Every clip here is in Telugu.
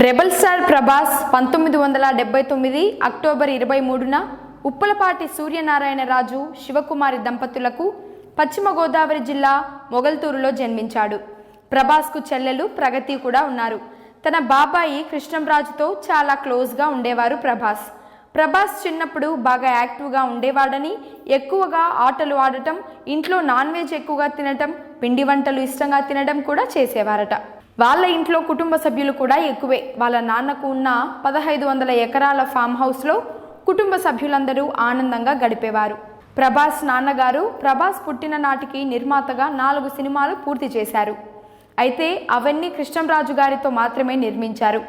రెబల్ స్టార్ ప్రభాస్ పంతొమ్మిది వందల డెబ్బై తొమ్మిది అక్టోబర్ ఇరవై మూడున ఉప్పలపాటి సూర్యనారాయణ రాజు శివకుమారి దంపతులకు పశ్చిమ గోదావరి జిల్లా మొగల్తూరులో జన్మించాడు. ప్రభాస్కు చెల్లెలు ప్రగతి కూడా ఉన్నారు. తన బాబాయి కృష్ణంరాజుతో చాలా క్లోజ్గా ఉండేవారు ప్రభాస్. ప్రభాస్ చిన్నప్పుడు బాగా యాక్టివ్గా ఉండేవాడని ఎక్కువగా ఆటలు ఆడటం ఇంట్లో నాన్ వెజ్ ఎక్కువగా తినటం పిండి వంటలు ఇష్టంగా తినడం కూడా చేసేవారట. వాళ్ళ ఇంట్లో కుటుంబ సభ్యులు కూడా ఎక్కువే. వాళ్ళ నాన్నకు ఉన్న పదహైదు వందల ఎకరాల ఫామ్ హౌస్లో కుటుంబ సభ్యులందరూ ఆనందంగా గడిపేవారు. ప్రభాస్ నాన్నగారు ప్రభాస్ పుట్టిన నాటికి నిర్మాతగా నాలుగు సినిమాలు పూర్తి చేశారు. అయితే అవన్నీ కృష్ణంరాజు గారితో మాత్రమే నిర్మించారు.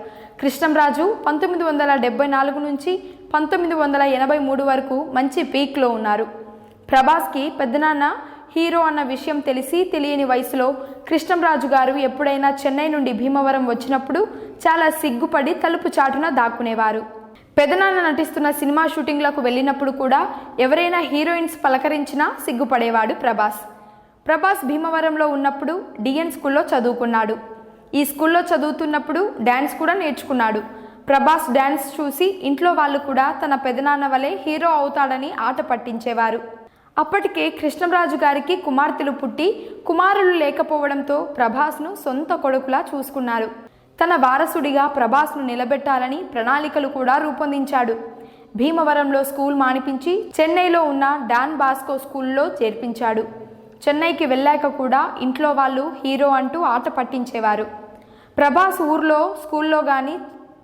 కృష్ణంరాజు పంతొమ్మిది వందల డెబ్బై నాలుగు నుంచి పంతొమ్మిది వందల ఎనభై మూడు వరకు మంచి పీక్లో ఉన్నారు. ప్రభాస్కి పెద్దనాన్న హీరో అన్న విషయం తెలిసి తెలియని వయసులో కృష్ణంరాజు గారు ఎప్పుడైనా చెన్నై నుండి భీమవరం వచ్చినప్పుడు చాలా సిగ్గుపడి తలుపు చాటున దాక్కునేవారు. పెదనాన్న నటిస్తున్న సినిమా షూటింగ్లకు వెళ్ళినప్పుడు కూడా ఎవరైనా హీరోయిన్స్ పలకరించినా సిగ్గుపడేవాడు ప్రభాస్. ప్రభాస్ భీమవరంలో ఉన్నప్పుడు డిఎన్ స్కూల్లో చదువుకున్నాడు. ఈ స్కూల్లో చదువుతున్నప్పుడు డ్యాన్స్ కూడా నేర్చుకున్నాడు. ప్రభాస్ డ్యాన్స్ చూసి ఇంట్లో వాళ్ళు కూడా తన పెదనాన్న వలె హీరో అవుతాడని ఆట పట్టించేవారు. అప్పటికే కృష్ణరాజు గారికి కుమార్తెలు పుట్టి కుమారులు లేకపోవడంతో ప్రభాస్ను సొంత కొడుకులా చూసుకున్నారు తన వారసుడిగా ప్రభాస్ను నిలబెట్టాలని ప్రణాళికలు కూడా రూపొందించాడు. భీమవరంలో స్కూల్ మానిపించి చెన్నైలో ఉన్న డాన్ బాస్కో స్కూల్లో చేర్పించాడు. చెన్నైకి వెళ్ళాక కూడా ఇంట్లో వాళ్ళు హీరో అంటూ ఆట పట్టించేవారు. ప్రభాస్ ఊర్లో స్కూల్లో కానీ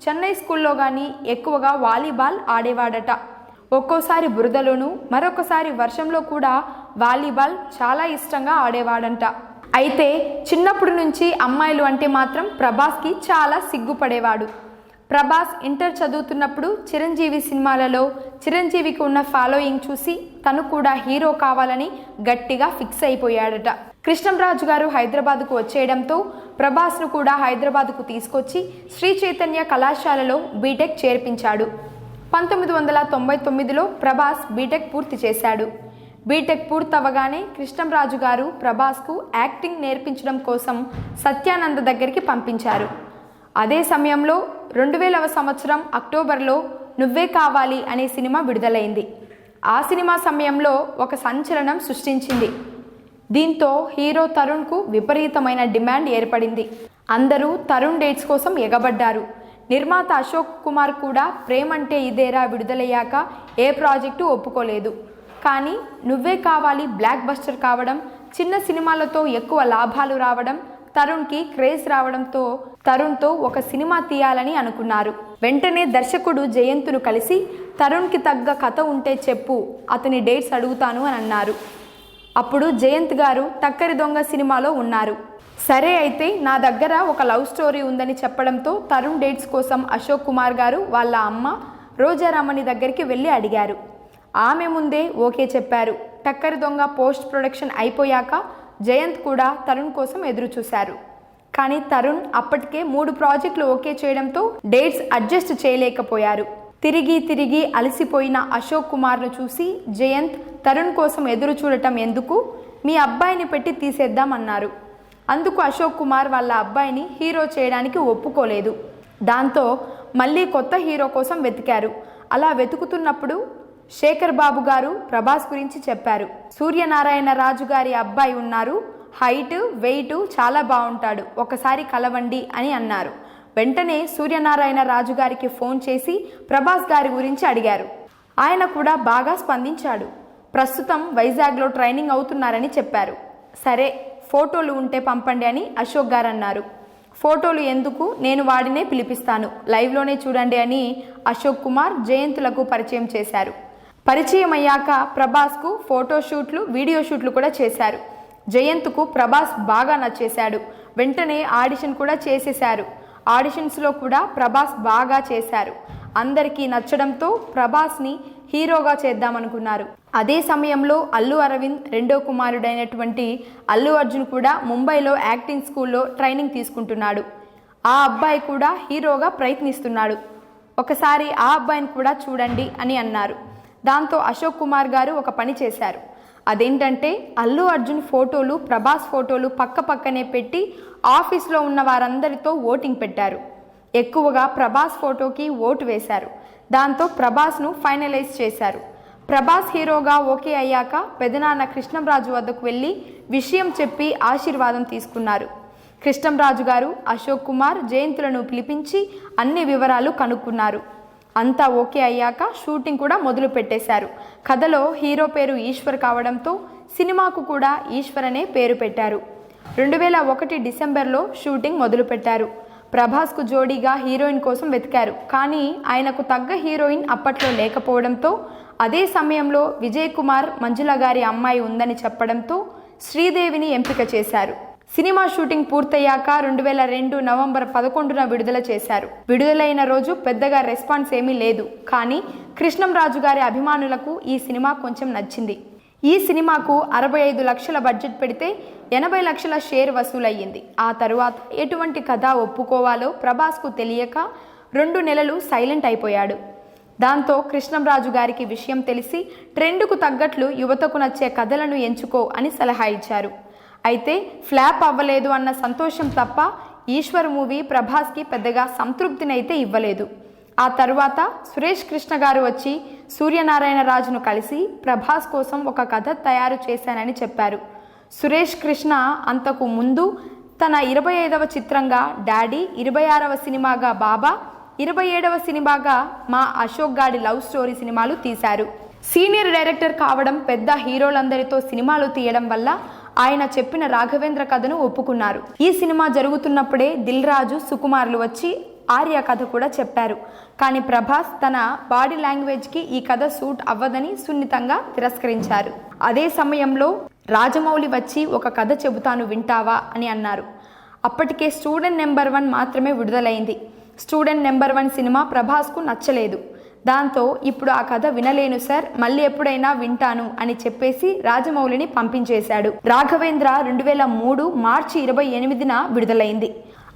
చెన్నై స్కూల్లో కానీ ఎక్కువగా వాలీబాల్ ఆడేవాడట. ఒక్కోసారి బురదలోనూ మరొకసారి వర్షంలో కూడా వాలీబాల్ చాలా ఇష్టంగా ఆడేవాడంట. అయితే చిన్నప్పటి నుంచి అమ్మాయిలు అంటే మాత్రం ప్రభాస్కి చాలా సిగ్గుపడేవాడు. ప్రభాస్ ఇంటర్ చదువుతున్నప్పుడు చిరంజీవి సినిమాలలో చిరంజీవికి ఉన్న ఫాలోయింగ్ చూసి తను కూడా హీరో కావాలని గట్టిగా ఫిక్స్ అయిపోయాడట. కృష్ణంరాజు గారు హైదరాబాద్కు వచ్చేయడంతో ప్రభాస్ను కూడా హైదరాబాద్కు తీసుకొచ్చి శ్రీ చైతన్య కళాశాలలో బీటెక్ చేర్పించాడు. పంతొమ్మిది వందల తొంభై తొమ్మిదిలో ప్రభాస్ బీటెక్ పూర్తి చేశాడు. బీటెక్ పూర్తవగానే కృష్ణంరాజు గారు ప్రభాస్కు యాక్టింగ్ నేర్పించడం కోసం సత్యానంద దగ్గరికి పంపించారు. అదే సమయంలో రెండు వేలవ సంవత్సరం అక్టోబర్లో నువ్వే కావాలి అనే సినిమా విడుదలైంది. ఆ సినిమా సమయంలో ఒక సంచలనం సృష్టించింది. దీంతో హీరో తరుణ్కు విపరీతమైన డిమాండ్ ఏర్పడింది. అందరూ తరుణ్ డేట్స్ కోసం ఎగబడ్డారు. నిర్మాత అశోక్ కుమార్ కూడా ప్రేమంటే ఇదేరా విడుదలయ్యాక ఏ ప్రాజెక్టు ఒప్పుకోలేదు. కానీ నువ్వే కావాలి బ్లాక్ బస్టర్ కావడం చిన్న సినిమాలతో ఎక్కువ లాభాలు రావడం తరుణ్కి క్రేజ్ రావడంతో తరుణ్తో ఒక సినిమా తీయాలని అనుకున్నారు. వెంటనే దర్శకుడు జయంతును కలిసి తరుణ్కి తగ్గ కథ ఉంటే చెప్పు అతని డేట్స్ అడుగుతాను అని అన్నారు. అప్పుడు జయంత్ గారు టక్కరి దొంగ సినిమాలో ఉన్నారు. సరే అయితే నా దగ్గర ఒక లవ్ స్టోరీ ఉందని చెప్పడంతో తరుణ్ డేట్స్ కోసం అశోక్ కుమార్ గారు వాళ్ళ అమ్మ రోజారమణి దగ్గరికి వెళ్ళి అడిగారు. ఆమె ముందే ఓకే చెప్పారు. టక్కరి దొంగ పోస్ట్ ప్రొడక్షన్ అయిపోయాక జయంత్ కూడా తరుణ్ కోసం ఎదురుచూశారు. కానీ తరుణ్ అప్పటికే మూడు ప్రాజెక్టులు ఓకే చేయడంతో డేట్స్ అడ్జస్ట్ చేయలేకపోయారు. తిరిగి తిరిగి అలసిపోయిన అశోక్ కుమార్ను చూసి జయంత్ తరుణ్ కోసం ఎదురు చూడటం ఎందుకు? మీ అబ్బాయిని పెట్టి తీసేద్దామన్నారు. అందుకు అశోక్ కుమార్ వాళ్ళ అబ్బాయిని హీరో చేయడానికి ఒప్పుకోలేదు. దాంతో మళ్ళీ కొత్త హీరో కోసం వెతికారు. అలా వెతుకుతున్నప్పుడు శేఖర్ బాబు గారు ప్రభాస్ గురించి చెప్పారు. సూర్యనారాయణ రాజు గారి అబ్బాయి ఉన్నారు. హైట్ వెయిట్ చాలా బాగుంటాడు. ఒకసారి కలవండి అని అన్నారు. వెంటనే సూర్యనారాయణ రాజు గారికి ఫోన్ చేసి ప్రభాస్ గారి గురించి అడిగారు. ఆయన కూడా బాగా స్పందించాడు. ప్రస్తుతం వైజాగ్లో ట్రైనింగ్ అవుతున్నారని చెప్పారు. సరే ఫోటోలు ఉంటే పంపండి అని అశోక్ గారు అన్నారు ఫోటోలు ఎందుకు? నేను వాడినే పిలిపిస్తాను. లైవ్లోనే చూడండి అని అశోక్ కుమార్ జయంతులకు పరిచయం చేశారు. పరిచయం అయ్యాక ప్రభాస్కు ఫోటో షూట్లు వీడియో షూట్లు కూడా చేశారు. జయంత్కు ప్రభాస్ బాగా నచ్చేశాడు. వెంటనే ఆడిషన్ కూడా చేసేశారు. ఆడిషన్స్లో కూడా ప్రభాస్ బాగా చేశారు. అందరికీ నచ్చడంతో ప్రభాస్ని హీరోగా చేద్దామనుకున్నారు. అదే సమయంలో అల్లు అరవింద్ రెండో కుమారుడైనటువంటి అల్లు అర్జున్ కూడా ముంబైలో యాక్టింగ్ స్కూల్లో ట్రైనింగ్ తీసుకుంటున్నాడు. ఆ అబ్బాయి కూడా హీరోగా ప్రయత్నిస్తున్నాడు. ఒకసారి ఆ అబ్బాయిని కూడా చూడండి అని అన్నారు. దాంతో అశోక్ కుమార్ గారు ఒక పని చేశారు. అదేంటంటే అల్లు అర్జున్ ఫోటోలు ప్రభాస్ ఫోటోలు పక్క పక్కనే పెట్టి ఆఫీస్లో ఉన్న వారందరితో ఓటింగ్ పెట్టారు. ఎక్కువగా ప్రభాస్ ఫోటోకి ఓటు వేశారు. దాంతో ప్రభాస్ను ఫైనలైజ్ చేశారు. ప్రభాస్ హీరోగా ఓకే అయ్యాక పెదనాన్న కృష్ణంరాజు వద్దకు వెళ్ళి విషయం చెప్పి ఆశీర్వాదం తీసుకున్నారు. కృష్ణంరాజు గారు అశోక్ కుమార్ జయంతులను పిలిపించి అన్ని వివరాలు కనుక్కున్నారు. అంతా ఓకే అయ్యాక షూటింగ్ కూడా మొదలు పెట్టేశారు. కథలో హీరో పేరు ఈశ్వర్ కావడంతో సినిమాకు కూడా ఈశ్వర్ అనే పేరు పెట్టారు. రెండు వేల ఒకటి డిసెంబర్లో షూటింగ్ మొదలుపెట్టారు ప్రభాస్కు జోడీగా హీరోయిన్ కోసం వెతికారు. కానీ ఆయనకు తగ్గ హీరోయిన్ అప్పట్లో లేకపోవడంతో అదే సమయంలో విజయ్ కుమార్ మంజుల గారి అమ్మాయి ఉందని చెప్పడంతో శ్రీదేవిని ఎంపిక చేశారు. సినిమా షూటింగ్ పూర్తయ్యాక రెండు వేల రెండు నవంబర్ పదకొండున విడుదల చేశారు. విడుదలైన రోజు పెద్దగా రెస్పాన్స్ ఏమీ లేదు. కానీ కృష్ణంరాజు గారి అభిమానులకు ఈ సినిమా కొంచెం నచ్చింది. ఈ సినిమాకు అరవై ఐదు లక్షల బడ్జెట్ పెడితే ఎనభై లక్షల షేర్ వసూలయ్యింది. ఆ తరువాత ఎటువంటి కథ ఒప్పుకోవాలో ప్రభాస్కు తెలియక రెండు నెలలు సైలెంట్ అయిపోయాడు. దాంతో కృష్ణంరాజు గారికి విషయం తెలిసి ట్రెండ్కు తగ్గట్లు యువతకు నచ్చే కథలను ఎంచుకో అని సలహా ఇచ్చారు. అయితే ఫ్లాప్ అవ్వలేదు అన్న సంతోషం తప్ప ఈశ్వర్ మూవీ ప్రభాస్కి పెద్దగా సంతృప్తినైతే ఇవ్వలేదు. ఆ తరువాత సురేష్ కృష్ణ గారు వచ్చి సూర్యనారాయణ రాజును కలిసి ప్రభాస్ కోసం ఒక కథ తయారు చేశానని చెప్పారు. సురేష్ కృష్ణ అంతకు ముందు తన ఇరవై ఐదవ చిత్రంగా డాడీ ఇరవై ఆరవ సినిమాగా బాబా ఇరవై ఏడవ సినిమాగా మా అశోక్ గాడి లవ్ స్టోరీ సినిమాలు తీశారు. సీనియర్ డైరెక్టర్ కావడం పెద్ద హీరోలందరితో సినిమాలు తీయడం వల్ల ఆయన చెప్పిన రాఘవేంద్ర కథను ఒప్పుకున్నారు. ఈ సినిమా జరుగుతున్నప్పుడే దిల్ రాజు సుకుమార్లు వచ్చి ఆర్య కథ కూడా చెప్పారు. కానీ ప్రభాస్ తన బాడీ లాంగ్వేజ్కి ఈ కథ సూట్ అవ్వదని సున్నితంగా తిరస్కరించారు. అదే సమయంలో రాజమౌళి వచ్చి ఒక కథ చెబుతాను వింటావా అని అన్నారు. అప్పటికే స్టూడెంట్ నెంబర్ వన్ మాత్రమే విడుదలైంది. స్టూడెంట్ నెంబర్ వన్ సినిమా ప్రభాస్కు నచ్చలేదు. దాంతో ఇప్పుడు ఆ కథ వినలేను సార్ మళ్ళీ ఎప్పుడైనా వింటాను అని చెప్పేసి రాజమౌళిని పంపించేశాడు. రాఘవేంద్ర రెండు వేల మూడు మార్చి ఇరవై ఎనిమిదిన విడుదలైంది.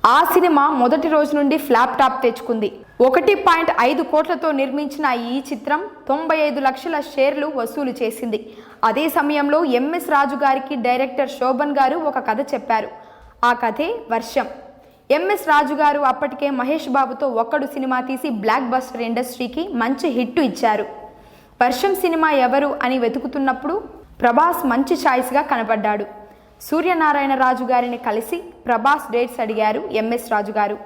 ఆ సినిమా మొదటి రోజు నుండి ఫ్లాప్ టాప్ తెచ్చుకుంది. ఒకటి పాయింట్ ఐదు కోట్లతో నిర్మించిన ఈ చిత్రం తొంభై ఐదు లక్షల షేర్లు వసూలు చేసింది. అదే సమయంలో ఎంఎస్ రాజు గారికి డైరెక్టర్ శోభన్ గారు ఒక కథ చెప్పారు. ఆ కథే వర్షం. ఎంఎస్ రాజు గారు అప్పటికే మహేష్ బాబుతో ఒక్కడు సినిమా తీసి బ్లాక్ బస్టర్ ఇండస్ట్రీకి మంచి హిట్ ఇచ్చారు. వర్షం సినిమా ఎవరు అని వెతుకుతున్నప్పుడు ప్రభాస్ మంచి ఛాయిస్గా కనపడ్డాడు సూర్యనారాయణ రాజు గారిని కలిసి ప్రభాస్ డేట్స్ అడిగారు ఎంఎస్ రాజు గారు.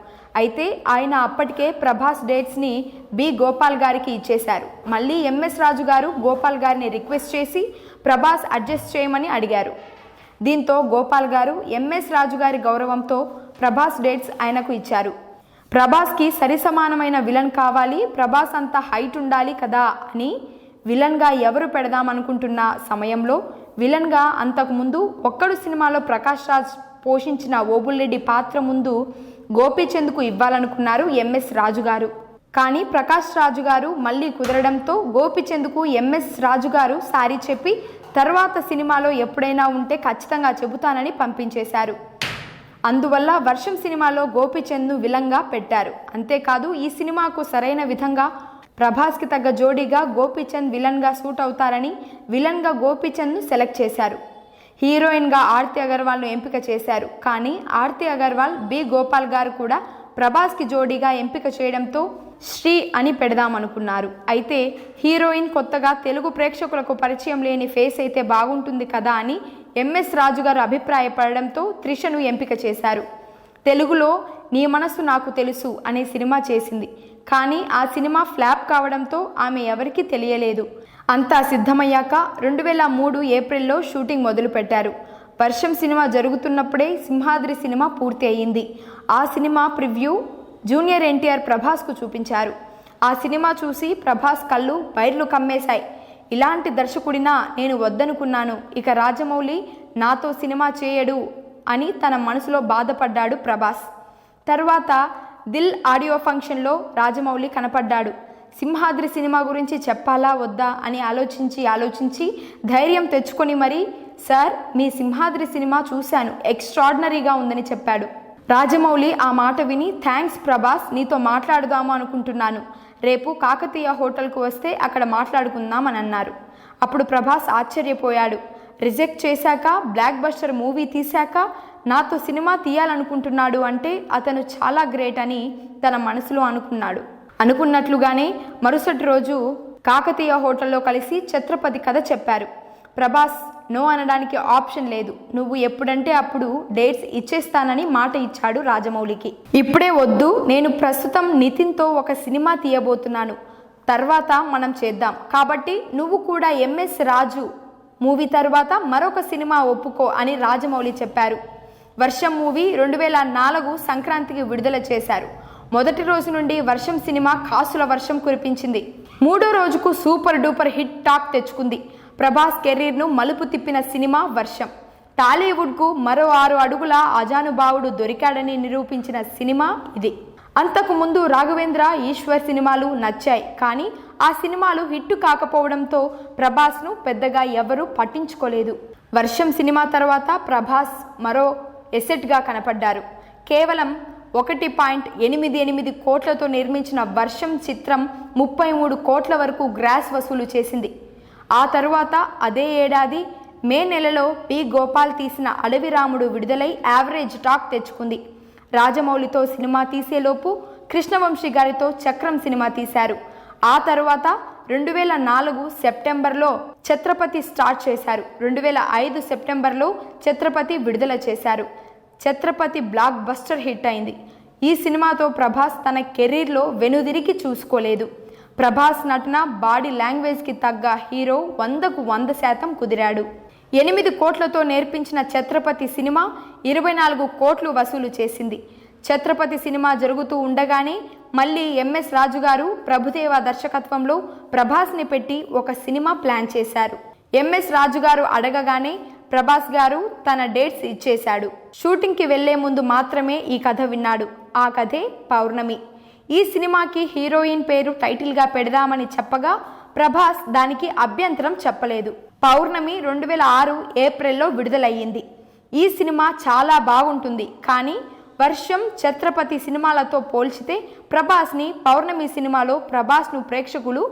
అయితే ఆయన అప్పటికే ప్రభాస్ డేట్స్ని బి గోపాల్ గారికి ఇచ్చేశారు. మళ్ళీ ఎంఎస్ రాజు గారు గోపాల్ గారిని రిక్వెస్ట్ చేసి ప్రభాస్ అడ్జస్ట్ చేయమని అడిగారు. దీంతో గోపాల్ గారు ఎంఎస్ రాజు గారి గౌరవంతో ప్రభాస్ డేట్స్ ఆయనకు ఇచ్చారు. ప్రభాస్కి సరిసమానమైన విలన్ కావాలి ప్రభాస్ అంత హైట్ ఉండాలి కదా అని విలన్గా ఎవరు పెడదామనుకుంటున్న సమయంలో విలన్గా అంతకుముందు ఒక్కడు సినిమాలో ప్రకాష్ రాజ్ పోషించిన ఓబుల్రెడ్డి పాత్ర ముందు గోపీచంద్కు ఇవ్వాలనుకున్నారు ఎంఎస్ రాజు గారు కానీ ప్రకాష్ రాజు గారు మళ్ళీ కుదరడంతో గోపిచంద్కు ఎంఎస్ రాజు గారు సారీ చెప్పి తర్వాత సినిమాలో ఎప్పుడైనా ఉంటే ఖచ్చితంగా చెబుతానని పంపించేశారు. అందువల్ల వర్షం సినిమాలో గోపిచంద్ను విలంగా పెట్టారు. అంతేకాదు ఈ సినిమాకు సరైన విధంగా ప్రభాస్కి తగ్గ జోడీగా గోపిచంద్ విలన్గా సూట్ అవుతారని విలన్గా గోపిచంద్ను సెలెక్ట్ చేశారు. హీరోయిన్గా ఆర్తి అగర్వాల్ను ఎంపిక చేశారు. కానీ ఆర్తి అగర్వాల్ బి గోపాల్ గారు కూడా ప్రభాస్కి జోడీగా ఎంపిక చేయడంతో శ్రీ అని పెడదామనుకున్నారు. అయితే హీరోయిన్ కొత్తగా తెలుగు ప్రేక్షకులకు పరిచయం లేని ఫేస్ అయితే బాగుంటుంది కదా అని ఎంఎస్ రాజు గారు అభిప్రాయపడడంతో త్రిషను ఎంపిక చేశారు. తెలుగులో నీ మనసు నాకు తెలుసు అనే సినిమా చేసింది. కానీ ఆ సినిమా ఫ్లాప్ కావడంతో ఆమె ఎవరికీ తెలియలేదు. అంతా సిద్ధమయ్యాక రెండు వేల మూడు ఏప్రిల్లో షూటింగ్ మొదలుపెట్టారు. వర్షం సినిమా జరుగుతున్నప్పుడే సింహాద్రి సినిమా పూర్తి అయ్యింది ఆ సినిమా ప్రివ్యూ జూనియర్ ఎన్టీఆర్ ప్రభాస్కు చూపించారు. ఆ సినిమా చూసి ప్రభాస్ కళ్ళు బైర్లు కమ్మేశాయి. ఇలాంటి దర్శకుడినా నేను వద్దనుకున్నాను. ఇక రాజమౌళి నాతో సినిమా చేయడు అని తన మనసులో బాధపడ్డాడు ప్రభాస్. తర్వాత దిల్ ఆడియో ఫంక్షన్లో రాజమౌళి కనపడ్డాడు. సింహాద్రి సినిమా గురించి చెప్పాలా వద్దా అని ఆలోచించి ఆలోచించి ధైర్యం తెచ్చుకొని మరి సార్ మీ సింహాద్రి సినిమా చూశాను. ఎక్స్ట్రాడినరీగా ఉందని చెప్పాడు. రాజమౌళి ఆ మాట విని థ్యాంక్స్ ప్రభాస్ నీతో మాట్లాడుదాము అనుకుంటున్నాను. రేపు కాకతీయ హోటల్కు వస్తే అక్కడ మాట్లాడుకుందాం అని అన్నారు అప్పుడు ప్రభాస్ ఆశ్చర్యపోయాడు. రిజెక్ట్ చేశాక బ్లాక్ బస్టర్ మూవీ తీశాక నాతో సినిమా తీయాలనుకుంటున్నాడు అంటే అతను చాలా గ్రేట్ అని తన మనసులో అనుకున్నాడు. అనుకున్నట్లుగానే మరుసటి రోజు కాకతీయ హోటల్లో కలిసి ఛత్రపతి కథ చెప్పారు. ప్రభాస్ నో అనడానికి ఆప్షన్ లేదు. నువ్వు ఎప్పుడంటే అప్పుడు డేట్స్ ఇచ్చేస్తానని మాట ఇచ్చాడు రాజమౌళికి. ఇప్పుడే వద్దు నేను ప్రస్తుతం నితిన్తో ఒక సినిమా తీయబోతున్నాను. తర్వాత మనం చేద్దాం. కాబట్టి నువ్వు కూడా ఎంఎస్ రాజు మూవీ తర్వాత మరొక సినిమా ఒప్పుకో అని రాజమౌళి చెప్పారు. వర్షం మూవీ రెండు వేల నాలుగు సంక్రాంతికి విడుదల చేశారు. మొదటి రోజు నుండి వర్షం సినిమా కాసుల వర్షం కురిపించింది. మూడో రోజుకు సూపర్ డూపర్ హిట్ టాక్ తెచ్చుకుంది. ప్రభాస్ కెరీర్ను మలుపు తిప్పిన సినిమా వర్షం. టాలీవుడ్కు మరో ఆరు అడుగుల అజానుభావుడు దొరికాడని నిరూపించిన సినిమా ఇది. అంతకు ముందు రాఘవేంద్ర ఈశ్వర్ సినిమాలు నచ్చాయి. కానీ ఆ సినిమాలు హిట్ కాకపోవడంతో ప్రభాస్ను పెద్దగా ఎవరూ పట్టించుకోలేదు. వర్షం సినిమా తర్వాత ప్రభాస్ మరో ఎసెట్గా కనపడ్డారు. కేవలం ఒకటి పాయింట్ ఎనిమిది ఎనిమిది కోట్లతో నిర్మించిన వర్షం చిత్రం ముప్పై మూడు కోట్ల వరకు గ్రాస్ వసూలు చేసింది. ఆ తరువాత అదే ఏడాది మే నెలలో పి. గోపాల్ తీసిన అడవి రాముడు విడుదలై యావరేజ్ టాక్ తెచ్చుకుంది. రాజమౌళితో సినిమా తీసేలోపు కృష్ణవంశీ గారితో చక్రం సినిమా తీశారు. ఆ తరువాత రెండు వేల నాలుగు సెప్టెంబర్లో ఛత్రపతి స్టార్ట్ చేశారు. రెండు వేల ఐదు సెప్టెంబర్లో ఛత్రపతి విడుదల చేశారు. ఛత్రపతి బ్లాక్ బస్టర్ హిట్ అయింది. ఈ సినిమాతో ప్రభాస్ తన కెరీర్లో వెనుదిరిగి చూసుకోలేదు. ప్రభాస్ నటన బాడీ లాంగ్వేజ్కి తగ్గ హీరో వందకు వంద శాతం కుదిరాడు. ఎనిమిది కోట్లతో నేర్పించిన ఛత్రపతి సినిమా ఇరవై నాలుగు కోట్లు వసూలు చేసింది. ఛత్రపతి సినిమా జరుగుతూ ఉండగానే మళ్ళీ ఎంఎస్ రాజు గారు ప్రభుదేవ దర్శకత్వంలో ప్రభాస్ని పెట్టి ఒక సినిమా ప్లాన్ చేశారు. ఎంఎస్ రాజు గారు అడగగానే ప్రభాస్ గారు తన డేట్స్ ఇచ్చేశాడు. షూటింగ్కి వెళ్ళే ముందు మాత్రమే ఈ కథ విన్నాడు. ఆ కథే పౌర్ణమి. ఈ సినిమాకి హీరోయిన్ పేరు టైటిల్గా పెడదామని చెప్పగా ప్రభాస్ దానికి అభ్యంతరం చెప్పలేదు. పౌర్ణమి రెండు వేల ఆరు ఏప్రిల్లో విడుదలయ్యింది. ఈ సినిమా చాలా బాగుంటుంది. కానీ వర్షం ఛత్రపతి సినిమాలతో పోల్చితే ప్రభాస్ని పౌర్ణమి సినిమాలో ప్రభాస్ను ప్రేక్షకులు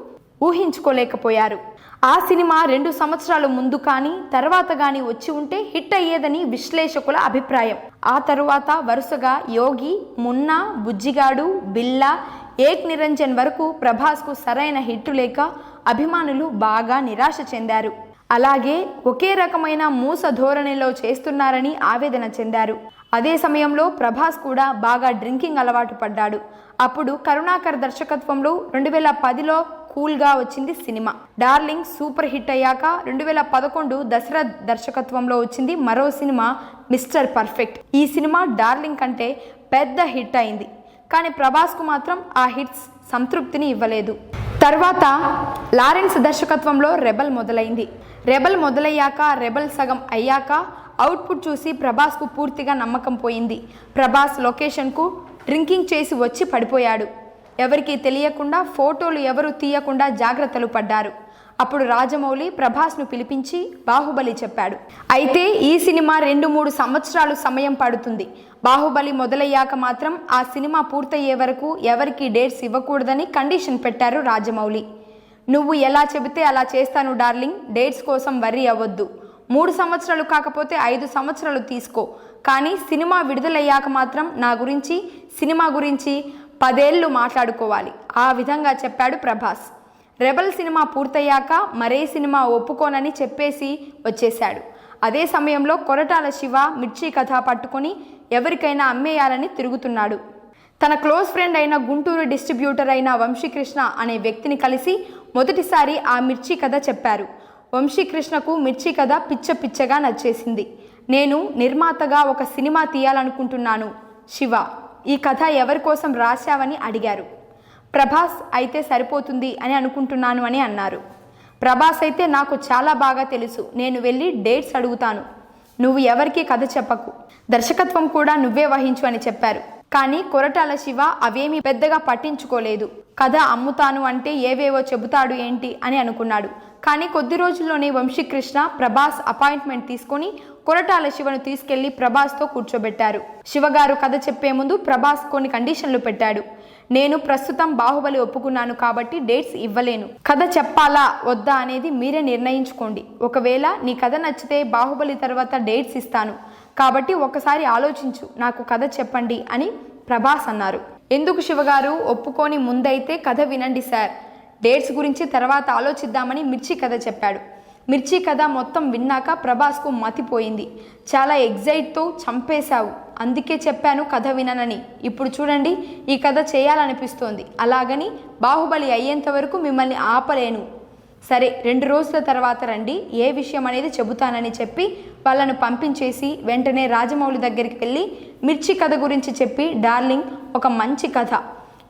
ఊహించుకోలేకపోయారు. ఆ సినిమా రెండు సంవత్సరాల ముందు కానీ తర్వాత కానీ వచ్చి ఉంటే హిట్ అయ్యేదని విశ్లేషకుల అభిప్రాయం. ఆ తరువాత వరుసగా యోగి మున్నా బుజ్జిగాడు బిల్లా ఏక్ నిరంజన్ వరకు ప్రభాస్కు సరైన హిట్టు లేక అభిమానులు బాగా నిరాశ చెందారు. అలాగే ఒకే రకమైన మూస ధోరణిలో చేస్తున్నారని ఆవేదన చెందారు. అదే సమయంలో ప్రభాస్ కూడా బాగా డ్రింకింగ్ అలవాటు పడ్డాడు. అప్పుడు కరుణాకర్ దర్శకత్వంలో రెండు వేల పదిలో కూల్గా వచ్చింది సినిమా. డార్లింగ్ సూపర్ హిట్ అయ్యాక రెండు వేల పదకొండు దశరథ్ దర్శకత్వంలో వచ్చింది మరో సినిమా మిస్టర్ పర్ఫెక్ట్. ఈ సినిమా డార్లింగ్ కంటే పెద్ద హిట్ అయింది. కానీ ప్రభాస్కు మాత్రం ఆ హిట్స్ సంతృప్తిని ఇవ్వలేదు. తర్వాత లారెన్స్ దర్శకత్వంలో రెబల్ మొదలైంది. రెబల్ మొదలయ్యాక రెబల్ సగం అయ్యాక అవుట్పుట్ చూసి ప్రభాస్కు పూర్తిగా నమ్మకం పోయింది. ప్రభాస్ లొకేషన్కు డ్రింకింగ్ చేసి వచ్చి పడిపోయాడు. ఎవరికీ తెలియకుండా ఫోటోలు ఎవరు తీయకుండా జాగ్రత్తలు పడ్డారు. అప్పుడు రాజమౌళి ప్రభాస్ను పిలిపించి బాహుబలి చెప్పాడు. అయితే ఈ సినిమా రెండు మూడు సంవత్సరాలు సమయం పడుతుంది. బాహుబలి మొదలయ్యాక మాత్రం ఆ సినిమా పూర్తయ్యే వరకు ఎవరికి డేట్స్ ఇవ్వకూడదని కండిషన్ పెట్టారు రాజమౌళి. నువ్వు ఎలా చెబితే అలా చేస్తాను డార్లింగ్ డేట్స్ కోసం వర్రీ అవ్వద్దు. మూడు సంవత్సరాలు కాకపోతే ఐదు సంవత్సరాలు తీసుకో. కానీ సినిమా విడుదలయ్యాక మాత్రం నా గురించి సినిమా గురించి పదేళ్ళు మాట్లాడుకోవాలి. ఆ విధంగా చెప్పాడు ప్రభాస్. రెబల్ సినిమా పూర్తయ్యాక మరే సినిమా ఒప్పుకోనని చెప్పేసి వచ్చేశాడు. అదే సమయంలో కొరటాల శివ మిర్చి కథ పట్టుకొని ఎవరికైనా అమ్మేయాలని తిరుగుతున్నాడు. తన క్లోజ్ ఫ్రెండ్ అయిన గుంటూరు డిస్ట్రిబ్యూటర్ అయిన వంశీకృష్ణ అనే వ్యక్తిని కలిసి మొదటిసారి ఆ మిర్చి కథ చెప్పారు. వంశీకృష్ణకు మిర్చి కథ పిచ్చ పిచ్చగా నచ్చేసింది. నేను నిర్మాతగా ఒక సినిమా తీయాలనుకుంటున్నాను. శివ ఈ కథ ఎవరి కోసం రాశావని అడిగారు. ప్రభాస్ అయితే సరిపోతుంది అని అనుకుంటున్నాను అని అన్నారు. ప్రభాస్ అయితే నాకు చాలా బాగా తెలుసు నేను వెళ్ళి డేట్స్ అడుగుతాను. నువ్వు ఎవరికీ కథ చెప్పకు. దర్శకత్వం కూడా నువ్వే వహించు అని చెప్పారు. కానీ కొరటాల శివ అవేమీ పెద్దగా పట్టించుకోలేదు. కథ అమ్ముతాను అంటే ఏవేవో చెబుతాడు ఏంటి అని అనుకున్నాడు. కానీ కొద్ది రోజుల్లోనే వంశీకృష్ణ ప్రభాస్ అపాయింట్మెంట్ తీసుకొని కొరటాల శివను తీసుకెళ్ళి ప్రభాస్తో కూర్చోబెట్టారు. శివగారు కథ చెప్పే ముందు ప్రభాస్ కొన్ని కండిషన్లు పెట్టాడు. నేను ప్రస్తుతం బాహుబలి ఒప్పుకున్నాను కాబట్టి డేట్స్ ఇవ్వలేను. కథ చెప్పాలా వద్దా అనేది మీరే నిర్ణయించుకోండి. ఒకవేళ నీ కథ నచ్చితే బాహుబలి తర్వాత డేట్స్ ఇస్తాను. కాబట్టి ఒకసారి ఆలోచించు నాకు కథ చెప్పండి అని ప్రభాస్ అన్నారు. ఎందుకు శివగారు? ఒప్పుకొని ముందైతే కథ వినండి సార్. డేట్స్ గురించి తర్వాత ఆలోచిద్దామని మిర్చి కథ చెప్పాడు. మిర్చి కథ మొత్తం విన్నాక ప్రభాస్కు మతిపోయింది. చాలా ఎగ్జైట్తో చంపేశావు. అందుకే చెప్పాను కథ విననని. ఇప్పుడు చూడండి ఈ కథ చేయాలనిపిస్తోంది. అలాగని బాహుబలి అయ్యేంత వరకు మిమ్మల్ని ఆపలేను. సరే రెండు రోజుల తర్వాత రండి. ఏ విషయం అనేది చెబుతానని చెప్పి వాళ్ళను పంపించేసి వెంటనే రాజమౌళి దగ్గరికి వెళ్ళి మిర్చి కథ గురించి చెప్పి డార్లింగ్ ఒక మంచి కథ.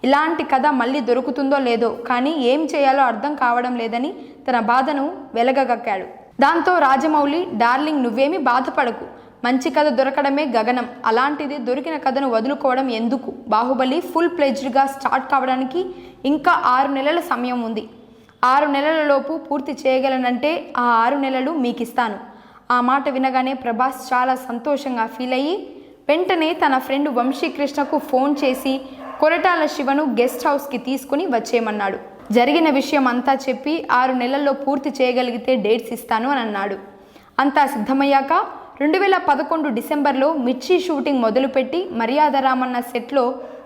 ఇలాంటి కథ మళ్ళీ దొరుకుతుందో లేదో కానీ ఏం చేయాలో అర్థం కావడం లేదని తన బాధను వెలగగక్కాడు. దాంతో రాజమౌళి డార్లింగ్ నువ్వేమీ బాధపడకు. మంచి కథ దొరకడమే గగనం. అలాంటిది దొరికిన కథను వదులుకోవడం ఎందుకు? బాహుబలి ఫుల్ ప్లెజ్డ్గా స్టార్ట్ కావడానికి ఇంకా ఆరు నెలల సమయం ఉంది. ఆరు నెలలలోపు పూర్తి చేయగలనంటే ఆ ఆరు నెలలు మీకు ఇస్తాను ఆ మాట వినగానే ప్రభాస్ చాలా సంతోషంగా ఫీల్ అయ్యి వెంటనే తన ఫ్రెండ్ వంశీకృష్ణకు ఫోన్ చేసి కొరటాల శివను గెస్ట్ హౌస్కి తీసుకుని వచ్చేయమన్నాడు. జరిగిన విషయం అంతా చెప్పి ఆరు నెలల్లో పూర్తి చేయగలిగితే డేట్స్ ఇస్తాను అని అన్నాడు. అంతా సిద్ధమయ్యాక రెండు వేల పదకొండు డిసెంబర్లో మిర్చి షూటింగ్ మొదలుపెట్టి మర్యాద రామన్న సెట్లో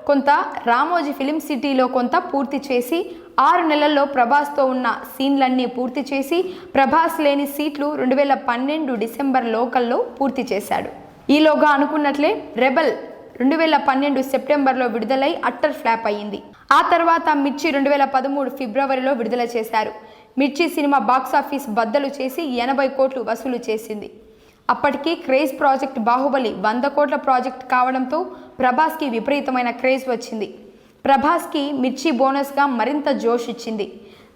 కొంత రామోజీ ఫిలిం సిటీలో కొంత పూర్తి చేసి ఆరు నెలల్లో ప్రభాస్తో ఉన్న సీన్లన్నీ పూర్తి చేసి ప్రభాస్ లేని సీట్లు రెండు వేల పన్నెండు డిసెంబర్ లోకల్లో పూర్తి చేశాడు. ఈలోగా అనుకున్నట్లే రెబల్ రెండు వేల పన్నెండు సెప్టెంబర్లో విడుదలై అట్టర్ ఫ్లాప్ అయ్యింది. ఆ తర్వాత మిర్చి రెండు వేల పదమూడు ఫిబ్రవరిలో విడుదల చేశారు. మిర్చి సినిమా బాక్సాఫీస్ బద్దలు చేసి ఎనభై కోట్లు వసూలు చేసింది. అప్పటికి క్రేజ్ ప్రాజెక్ట్ బాహుబలి వంద కోట్ల ప్రాజెక్ట్ కావడంతో ప్రభాస్కి విపరీతమైన క్రేజ్ వచ్చింది. ప్రభాస్కి మిర్చి బోనస్గా మరింత జోష్ ఇచ్చింది.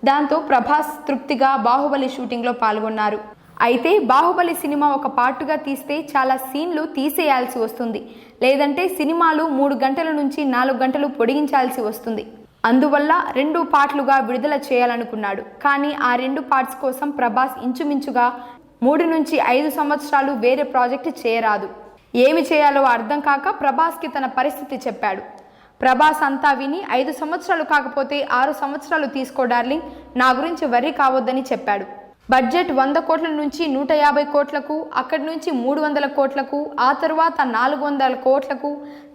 దాంతో ప్రభాస్ తృప్తిగా బాహుబలి షూటింగ్లో పాల్గొన్నారు. అయితే బాహుబలి సినిమా ఒక పార్టుగా తీస్తే చాలా సీన్లు తీసేయాల్సి వస్తుంది. లేదంటే సినిమాలు మూడు గంటల నుంచి నాలుగు గంటలు పొడిగించాల్సి వస్తుంది. అందువల్ల రెండు పార్ట్లుగా విడుదల చేయాలనుకున్నాడు. కానీ ఆ రెండు పార్ట్స్ కోసం ప్రభాస్ ఇంచుమించుగా మూడు నుంచి ఐదు సంవత్సరాలు వేరే ప్రాజెక్టు చేయరాదు. ఏమి చేయాలో అర్థం కాక ప్రభాస్కి తన పరిస్థితి చెప్పాడు. ప్రభాస్ అంతా విని ఐదు సంవత్సరాలు కాకపోతే ఆరు సంవత్సరాలు తీసుకో డార్లింగ్ నా గురించి వర్రీ కావద్దని చెప్పాడు. బడ్జెట్ వంద కోట్ల నుంచి నూట యాభై కోట్లకు అక్కడి నుంచి మూడు వందల కోట్లకు ఆ తరువాత నాలుగు వందల కోట్లకు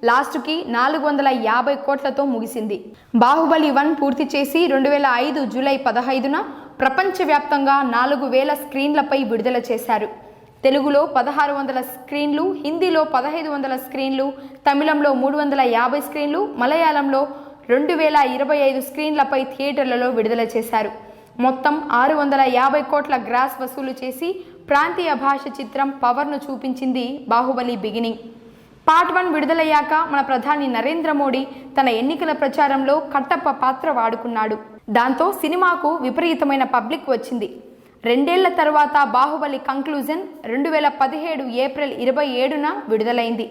లాస్ట్కి నాలుగు వందల యాభై కోట్లతో ముగిసింది. బాహుబలి వన్ పూర్తి చేసి రెండు వేల ఐదు జూలై పదహైదున ప్రపంచవ్యాప్తంగా నాలుగు వేల స్క్రీన్లపై విడుదల చేశారు. తెలుగులో పదహారు వందల స్క్రీన్లు హిందీలో పదహైదు వందల స్క్రీన్లు తమిళంలో మూడు వందల యాభై స్క్రీన్లు మలయాళంలో రెండు వేల ఇరవై ఐదు స్క్రీన్లపై థియేటర్లలో విడుదల చేశారు. మొత్తం ఆరు వందల యాభై కోట్ల గ్రాస్ వసూలు చేసి ప్రాంతీయ భాష చిత్రం పవర్ను చూపించింది బాహుబలి బిగినింగ్. పార్ట్ వన్ విడుదలయ్యాక మన ప్రధాని నరేంద్ర మోడీ తన ఎన్నికల ప్రచారంలో కట్టప్ప పాత్ర వాడుకున్నాడు. దాంతో సినిమాకు విపరీతమైన పబ్లిక్ వచ్చింది. రెండేళ్ళ తర్వాత బాహుబలి కంక్లూజన్ రెండు వేల పదిహేడు ఏప్రిల్ ఇరవై ఏడున విడుదలైంది.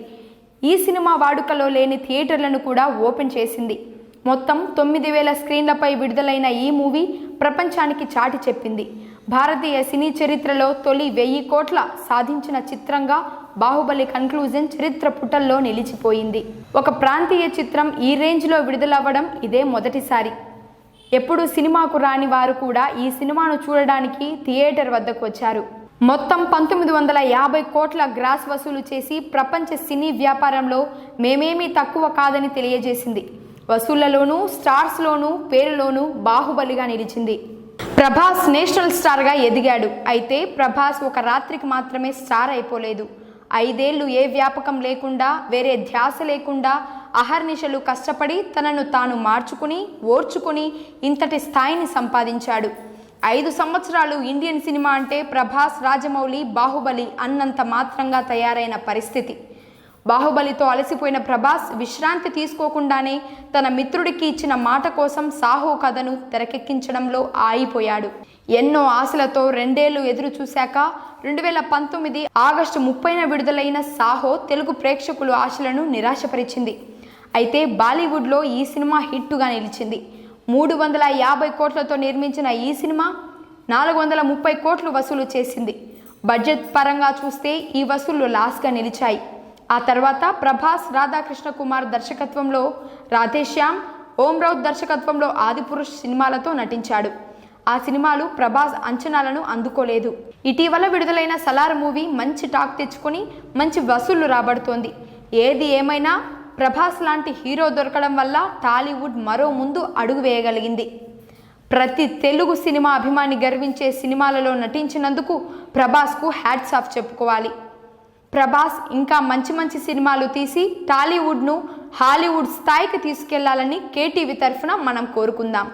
ఈ సినిమా వాడుకలో లేని థియేటర్లను కూడా ఓపెన్ చేసింది. మొత్తం తొమ్మిది వేల స్క్రీన్లపై విడుదలైన ఈ మూవీ ప్రపంచానికి చాటి చెప్పింది. భారతీయ సినీ చరిత్రలో తొలి వెయ్యి కోట్ల సాధించిన చిత్రంగా బాహుబలి కన్క్లూజన్ చరిత్ర పుటల్లో నిలిచిపోయింది. ఒక ప్రాంతీయ చిత్రం ఈ రేంజ్లో విడుదలవ్వడం ఇదే మొదటిసారి. ఎప్పుడు సినిమాకు రాని వారు కూడా ఈ సినిమాను చూడడానికి థియేటర్ వద్దకు వచ్చారు. మొత్తం పంతొమ్మిది వందల యాభై కోట్ల గ్రాస్ వసూలు చేసి ప్రపంచ సినీ వ్యాపారంలో మేమేమీ తక్కువ కాదని తెలియజేసింది. వసూళ్ళలోనూ స్టార్స్లోనూ పేరులోనూ బాహుబలిగా నిలిచింది. ప్రభాస్ నేషనల్ స్టార్గా ఎదిగాడు. అయితే ప్రభాస్ ఒక రాత్రికి మాత్రమే స్టార్ అయిపోలేదు. ఐదేళ్ళు ఏ వ్యాపకం లేకుండా వేరే ధ్యాస లేకుండా అహర్నిశలు కష్టపడి తనను తాను మార్చుకుని ఓర్చుకుని ఇంతటి స్థాయిని సంపాదించాడు. ఐదు సంవత్సరాలు ఇండియన్ సినిమా అంటే ప్రభాస్ రాజమౌళి బాహుబలి అన్నంత మాత్రంగా తయారైన పరిస్థితి. బాహుబలితో అలసిపోయిన ప్రభాస్ విశ్రాంతి తీసుకోకుండానే తన మిత్రుడికి ఇచ్చిన మాట కోసం సాహో కథను తెరకెక్కించడంలో ఆగిపోయాడు. ఎన్నో ఆశలతో రెండేళ్ళు ఎదురు చూశాక రెండు వేల పంతొమ్మిది ఆగస్టు ముప్పైన విడుదలైన సాహో తెలుగు ప్రేక్షకులు ఆశలను నిరాశపరిచింది. అయితే బాలీవుడ్లో ఈ సినిమా హిట్టుగా నిలిచింది. మూడు వందల యాభై కోట్లతో నిర్మించిన ఈ సినిమా నాలుగు వందల ముప్పై కోట్లు వసూలు చేసింది. బడ్జెట్ పరంగా చూస్తే ఈ వసూళ్ళు లాస్గా నిలిచాయి. ఆ తర్వాత ప్రభాస్ రాధాకృష్ణ కుమార్ దర్శకత్వంలో రాధేశ్యామ్ ఓం రౌత్ దర్శకత్వంలో ఆదిపురుష్ సినిమాలతో నటించాడు. ఆ సినిమాలు ప్రభాస్ అంచనాలను అందుకోలేదు. ఇటీవల విడుదలైన సలార్ మూవీ మంచి టాక్ తెచ్చుకొని మంచి వసూళ్ళు రాబడుతోంది. ఏది ఏమైనా ప్రభాస్ లాంటి హీరో దొరకడం వల్ల టాలీవుడ్ మరో ముందు అడుగు వేయగలిగింది. ప్రతి తెలుగు సినిమా అభిమాని గర్వించే సినిమాలలో నటించినందుకు ప్రభాస్కు హ్యాట్స్ ఆఫ్ చెప్పుకోవాలి. ప్రభాస్ ఇంకా మంచి మంచి సినిమాలు తీసి టాలీవుడ్ను హాలీవుడ్ స్థాయికి తీసుకెళ్ళాలని కేటీవీ తరఫున మనం కోరుకుందాం.